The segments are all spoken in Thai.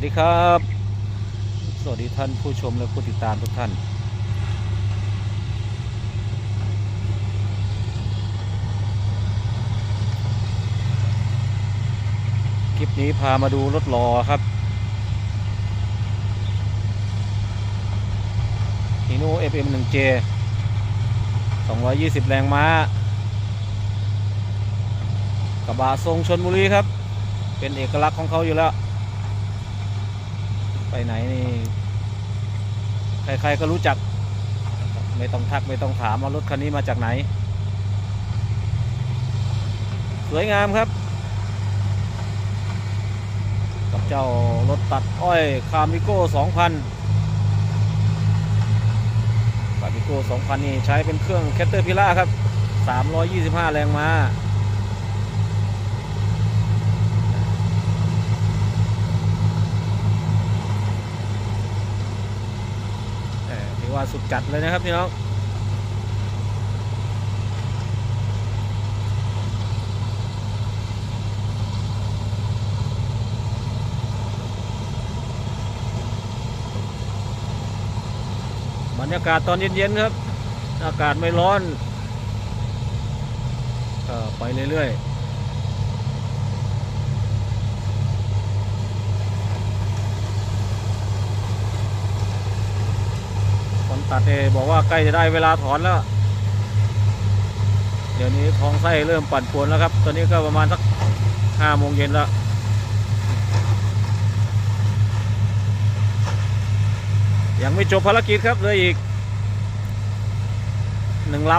วัสดีครับ สวัสดีท่านผู้ชมและผู้ติดตามทุกท่าน คลิปนี้พามาดูรถรอครับฮีโน่ FM1J 220 แรงม้ากระบะทรงชนบุรีครับ เป็นเอกลักษณ์ของเขาอยู่แล้ว ไปไหนนี่ใครๆก็รู้จัก ไม่ต้องทักไม่ต้องถามว่ารถคันนี้มาจากไหน สวยงามครับ กับเจ้ารถตัดอ้อยคามิโก้2000คามิโก้2000 นี่ใช้เป็นเครื่องแคตเตอร์พิล่าครับ 325 แรงม้า ถือว่าสุดจัดเลยนะครับพี่น้องบรรยากาศตอนเย็นๆครับ อากาศไม่ร้อน ก็ไปเรื่อยๆ ตัดเอบอกว่าใกล้จะได้เวลาถอนแล้ว เดี๋ยวนี้ท้องไส้เริ่มปั่นป่วนแล้วครับ ตอนนี้ก็ประมาณสักห้าโมงเย็นแล้วยังไม่จบภารกิจครับเลยอีกหนึ่งล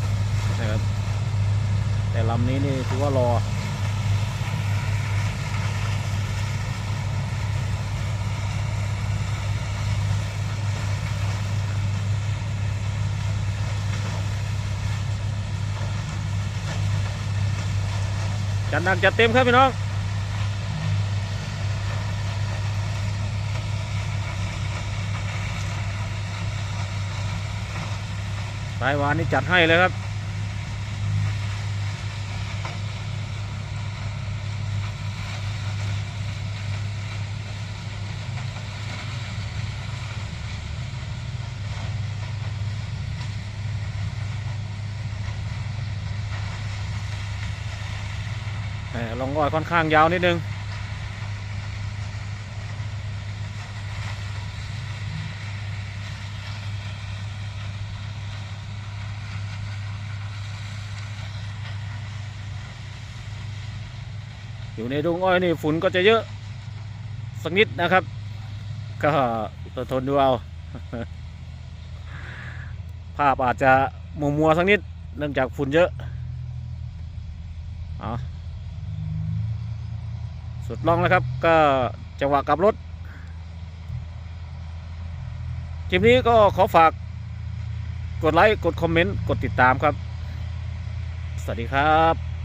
ำนะครับแต่ลำนี้นี่ถือว่ารอ จัดหนักจัดเต็มครับพี่น้องสายวานนี่จัดให้เลยครับ ลองอ้อยค่อนข้างยาวนิดนึงอยู่ในดงอ้อยนี่ฝุ่นก็จะเยอะ สักนิดนะครับ ก็ทนทนดูเอา ภาพอาจจะมัวมัวๆสักนิด เนื่องจากฝุ่นเยอะเอ สุดลองแล้วครับ ก็จังหวะกลับรถคลิปนี้ก็ขอฝากกดไลค์ กดคอมเมนต์ กดติดตามครับ สวัสดีครับ